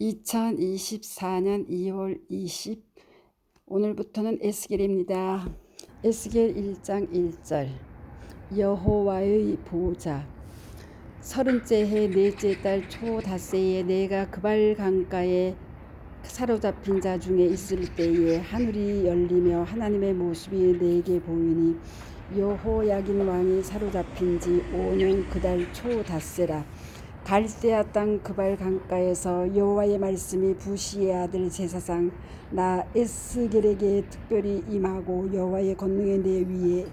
2024년 2월 20 오늘부터는 에스겔입니다. 에스겔 1장 1절. 여호와의 보호자 서른째 해 넷째 달 초닷새에 내가 그발 강가에 사로잡힌 자 중에 있을 때에 하늘이 열리며 하나님의 모습이 내게 보이니 여호야긴 왕이 사로잡힌 지 5년 그달 초닷새라 갈대아 땅 그발 강가에서 여호와의 말씀이 부시의 아들 제사장 나 에스겔에게 특별히 임하고 여호와의 권능의 내 위에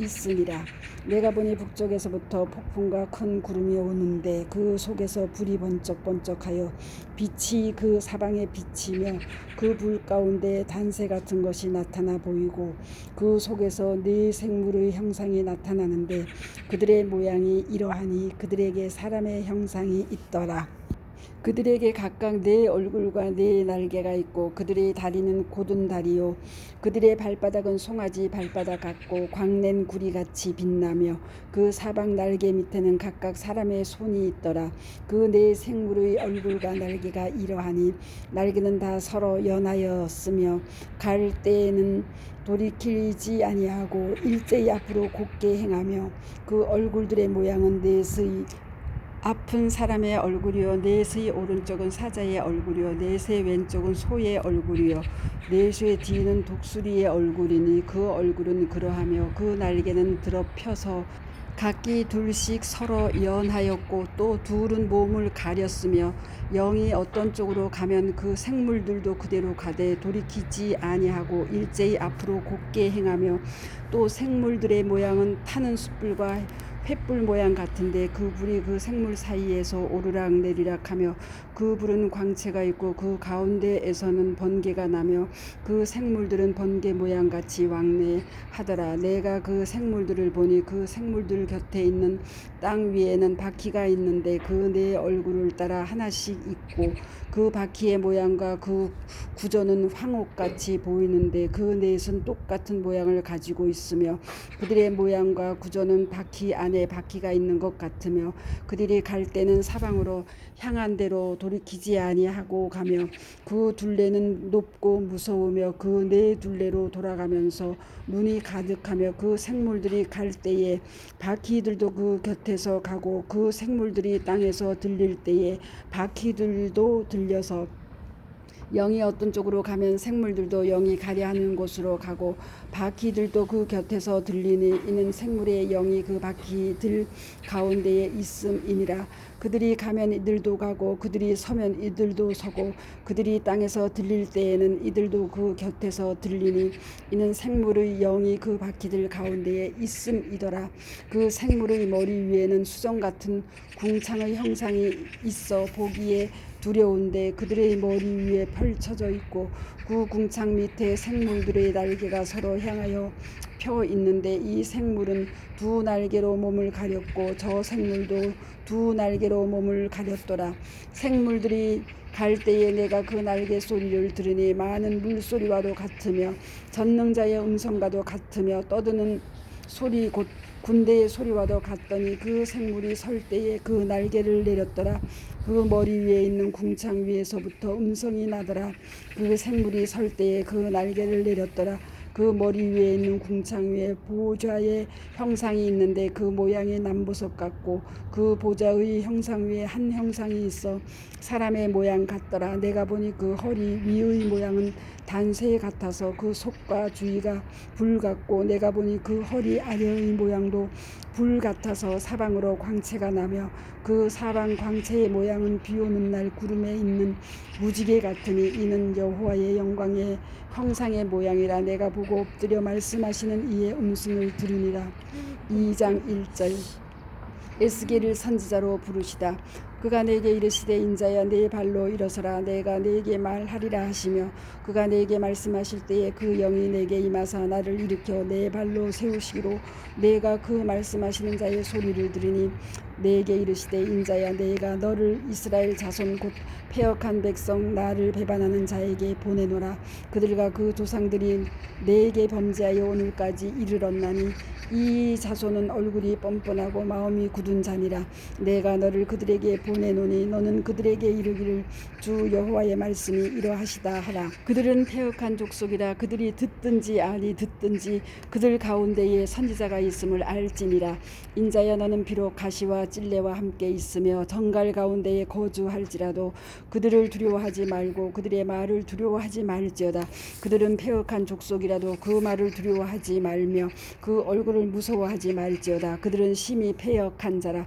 있으니라. 내가 보니 북쪽에서부터 폭풍과 큰 구름이 오는데 그 속에서 불이 번쩍번쩍하여 빛이 그 사방에 비치며 그 불 가운데 단새 같은 것이 나타나 보이고 그 속에서 네 생물의 형상이 나타나는데 그들의 모양이 이러하니 그들에게 사람의 형상이 있더라. 그들에게 각각 네 얼굴과 네 날개가 있고 그들의 다리는 곧은 다리요. 그들의 발바닥은 송아지 발바닥 같고 광낸 구리 같이 빛나며 그 사방 날개 밑에는 각각 사람의 손이 있더라. 그 네 생물의 얼굴과 날개가 이러하니 날개는 다 서로 연하였으며 갈 때에는 돌이키지 아니하고 일제히 앞으로 곧게 행하며 그 얼굴들의 모양은 넷의 아픈 사람의 얼굴이요. 넷의 오른쪽은 사자의 얼굴이요. 넷의 왼쪽은 소의 얼굴이요. 넷의 뒤는 독수리의 얼굴이니 그 얼굴은 그러하며 그 날개는 펴서 각기 둘씩 서로 연하였고 또 둘은 몸을 가렸으며 영이 어떤 쪽으로 가면 그 생물들도 그대로 가되 돌이키지 아니하고 일제히 앞으로 곧게 행하며 또 생물들의 모양은 타는 숯불과 횃불 모양 같은데 그 불이 그 생물 사이에서 오르락 내리락 하며 그 불은 광채가 있고 그 가운데에서는 번개가 나며 그 생물들은 번개 모양 같이 왕래하더라. 내가 그 생물들을 보니 그 생물들 곁에 있는 땅 위에는 바퀴가 있는데 그네 얼굴을 따라 하나씩 있고 그 바퀴의 모양과 그 구조는 황옥같이 보이는데 그 넷은 똑같은 모양을 가지고 있으며 그들의 모양과 구조는 바퀴 안에 바퀴가 있는 것 같으며 그들이 갈 때는 사방으로 향한 대로 돌이키지 아니하고 가며 그 둘레는 높고 무서우며 그 네 둘레로 돌아가면서 눈이 가득하며 그 생물들이 갈 때에 바퀴들도 그 곁에서 가고 그 생물들이 땅에서 들릴 때에 바퀴들도 들 려서 영이 어떤 쪽으로 가면 생물들도 영이 가려 하는 곳으로 가고 바퀴들도 그 곁에서 들리니 이는 생물의 영이 그 바퀴들 가운데에 있음이니라. 그들이 가면 이들도 가고 그들이 서면 이들도 서고 그들이 땅에서 들릴 때에는 이들도 그 곁에서 들리니 이는 생물의 영이 그 바퀴들 가운데에 있음이더라. 그 생물의 머리 위에는 수정 같은 궁창의 형상이 있어 보기에 두려운데 그들의 머리 위에 펼쳐져 있고 그 궁창 밑에 생물들의 날개가 서로 향하여 펴 있는데 이 생물은 두 날개로 몸을 가렸고 저 생물도 두 날개로 몸을 가렸더라. 생물들이 갈 때에 내가 그 날개 소리를 들으니 많은 물소리와도 같으며 전능자의 음성과도 같으며 떠드는 소리 곧 군대의 소리와도 같더니 그 생물이 설 때에 그 날개를 내렸더라. 그 머리 위에 있는 궁창 위에서부터 음성이 나더라. 그 생물이 설 때에 그 날개를 내렸더라. 그 머리 위에 있는 궁창 위에 보좌의 형상이 있는데 그 모양이 남보석 같고 그 보좌의 형상 위에 한 형상이 있어 사람의 모양 같더라. 내가 보니 그 허리 위의 모양은 단새 같아서 그 속과 주위가 불 같고 내가 보니 그 허리 아래의 모양도 불 같아서 사방으로 광채가 나며 그 사방 광채의 모양은 비 오는 날 구름에 있는 무지개 같으니 이는 여호와의 영광의 형상의 모양이라 내가 보고 엎드려 말씀하시는 이의 음성을 들으니라 2장 1절 에스겔을 선지자로 부르시다. 그가 내게 이르시되 인자야 내 발로 일어서라. 내가 내게 말하리라 하시며 그가 내게 말씀하실 때에 그 영이 내게 임하사 나를 일으켜 내 발로 세우시기로 내가 그 말씀하시는 자의 소리를 들으니 내게 이르시되 인자야 내가 너를 이스라엘 자손 곧 패역한 백성 나를 배반하는 자에게 보내노라. 그들과 그 조상들이 내게 범죄하여 오늘까지 이르렀나니 이 자손은 얼굴이 뻔뻔하고 마음이 굳은 자니라. 내가 너를 그들에게 보내노니 너는 그들에게 이르기를 주 여호와의 말씀이 이러하시다 하라. 그들은 패역한 족속이라 그들이 듣든지 아니 듣든지 그들 가운데에 선지자가 있음을 알지니라. 인자야 너는 비록 가시와 찔레와 함께 있으며 정갈 가운데에 거주할지라도 그들을 두려워하지 말고 그들의 말을 두려워하지 말지어다. 그들은 패역한 족속이라도 그 말을 두려워하지 말며 그 얼굴을 무서워하지 말지어다. 그들은 심히 패역한 자라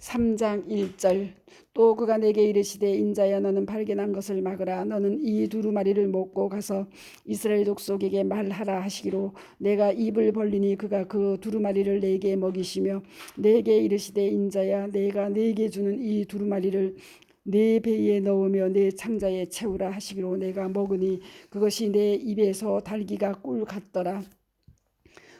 3장 1절. 또 그가 내게 이르시되 인자야 너는 발견한 것을 막으라. 너는 이 두루마리를 먹고 가서 이스라엘 족속에게 말하라 하시기로 내가 입을 벌리니 그가 그 두루마리를 내게 먹이시며 내게 이르시되 인자야 내가 내게 주는 이 두루마리를 내 배에 넣으며 내 창자에 채우라 하시기로 내가 먹으니 그것이 내 입에서 달기가 꿀 같더라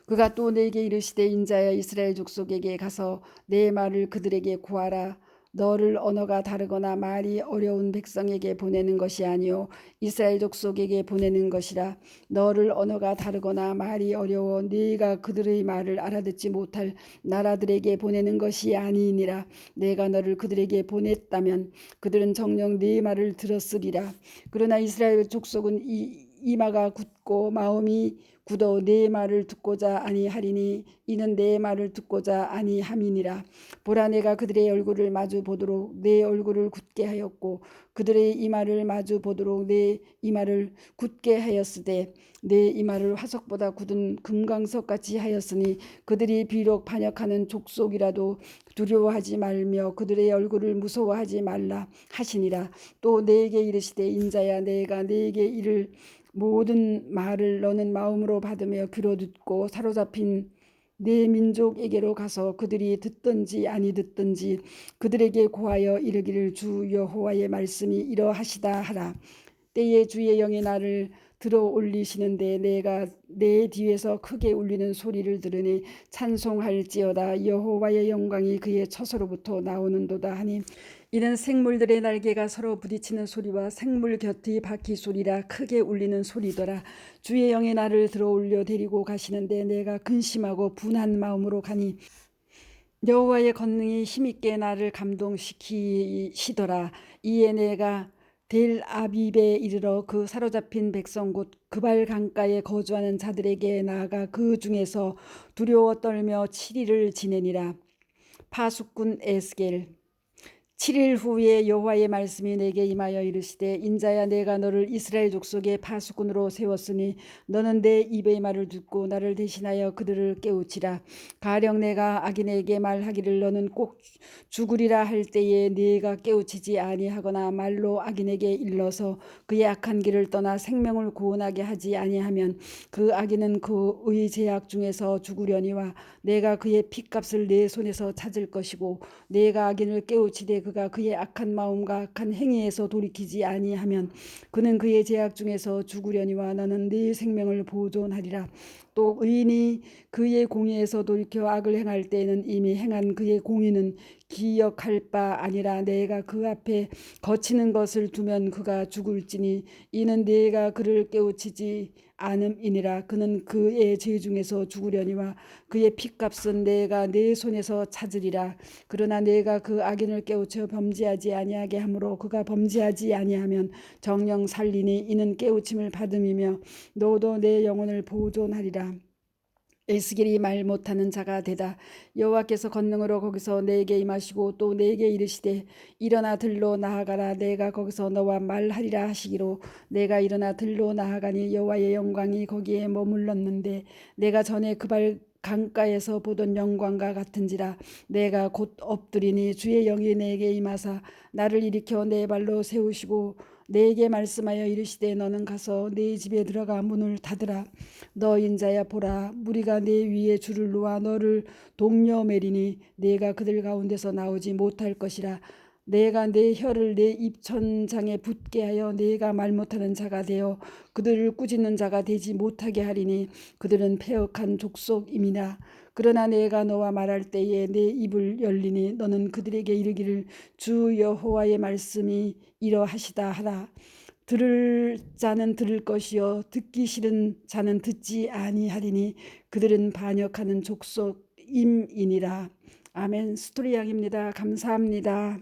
그가 또 내게 이르시되 인자야 이스라엘 족속에게 가서 내 말을 그들에게 구하라. 너를 언어가 다르거나 말이 어려운 백성에게 보내는 것이 아니요 이스라엘 족속에게 보내는 것이라. 너를 언어가 다르거나 말이 어려워 네가 그들의 말을 알아듣지 못할 나라들에게 보내는 것이 아니니라. 내가 너를 그들에게 보냈다면 그들은 정녕 네 말을 들었으리라. 그러나 이스라엘 족속은 이 이마가 굳고 마음이 굳어 내 말을 듣고자 아니하리니 이는 내 말을 듣고자 아니함이니라. 보라 내가 그들의 얼굴을 마주 보도록 내 얼굴을 굳게 하였고 그들의 이마를 마주 보도록 내 이마를 굳게 하였으되 내 이마를 화석보다 굳은 금강석 같이 하였으니 그들이 비록 반역하는 족속이라도 두려워하지 말며 그들의 얼굴을 무서워하지 말라 하시니라. 또 내게 이르시되 인자야 내가 내게 이를 모든 말을 너는 마음으로 받으며 귀로 듣고 사로잡힌 내 민족에게로 가서 그들이 듣든지 아니 듣든지 그들에게 고하여 이르기를 주 여호와의 말씀이 이러하시다 하라. 때에 주의 영이 나를 들어 올리시는데 내가 내 뒤에서 크게 울리는 소리를 들으니 찬송할지어다. 여호와의 영광이 그의 처소로부터 나오는도다 하니 이는 생물들의 날개가 서로 부딪히는 소리와 생물 곁의 바퀴 소리라 크게 울리는 소리더라. 주의 영이 나를 들어 올려 데리고 가시는데 내가 근심하고 분한 마음으로 가니 여호와의 권능이 힘있게 나를 감동시키시더라. 이에 내가 델 아비베에 이르러 그 사로잡힌 백성 곧 그발 강가에 거주하는 자들에게 나아가 그 중에서 두려워 떨며 7일을 지내니라. 파수꾼 에스겔 7일 후에 여호와의 말씀이 내게 임하여 이르시되 인자야 내가 너를 이스라엘 족속의 파수꾼으로 세웠으니 너는 내 입의 말을 듣고 나를 대신하여 그들을 깨우치라. 가령 내가 악인에게 말하기를 너는 꼭 죽으리라 할 때에 네가 깨우치지 아니하거나 말로 악인에게 일러서 그의 악한 길을 떠나 생명을 구원하게 하지 아니하면 그 악인은 그의 제약 중에서 죽으려니와 내가 그의 핏값을 내 손에서 찾을 것이고 내가 악인을 깨우치되 그가 그의 악한 마음과 악한 행위에서 돌이키지 아니하면 그는 그의 제약 중에서 죽으려니와 나는 네 생명을 보존하리라. 또 의인이 그의 공의에서 돌이켜 악을 행할 때에는 이미 행한 그의 공의는 기억할 바 아니라 내가 그 앞에 거치는 것을 두면 그가 죽을지니 이는 내가 그를 깨우치지 않음이니라. 그는 그의 죄 중에서 죽으려니와 그의 핏값은 내가 내 손에서 찾으리라. 그러나 내가 그 악인을 깨우쳐 범죄하지 아니하게 하므로 그가 범죄하지 아니하면 정령 살리니 이는 깨우침을 받음이며 너도 내 영혼을 보존하리라 에스겔이 말 못하는 자가 되다. 여호와께서 권능으로 거기서 내게 임하시고 또 내게 이르시되 일어나 들로 나아가라 내가 거기서 너와 말하리라 하시기로 내가 일어나 들로 나아가니 여호와의 영광이 거기에 머물렀는데 내가 전에 그발 강가에서 보던 영광과 같은지라 내가 곧 엎드리니 주의 영이 내게 임하사 나를 일으켜 내 발로 세우시고 내게 말씀하여 이르시되 너는 가서 내 집에 들어가 문을 닫으라. 너 인자야 보라. 무리가 내 위에 줄을 놓아 너를 동려 매리니 내가 그들 가운데서 나오지 못할 것이라. 내가 내 혀를 내 입천장에 붙게 하여 내가 말 못하는 자가 되어 그들을 꾸짖는 자가 되지 못하게 하리니 그들은 패역한 족속임이나 그러나 내가 너와 말할 때에 내 입을 열리니 너는 그들에게 이르기를 주 여호와의 말씀이 이러하시다 하라. 들을 자는 들을 것이요 듣기 싫은 자는 듣지 아니하리니 그들은 반역하는 족속임이니라. 아멘. 스토리 양입니다. 감사합니다.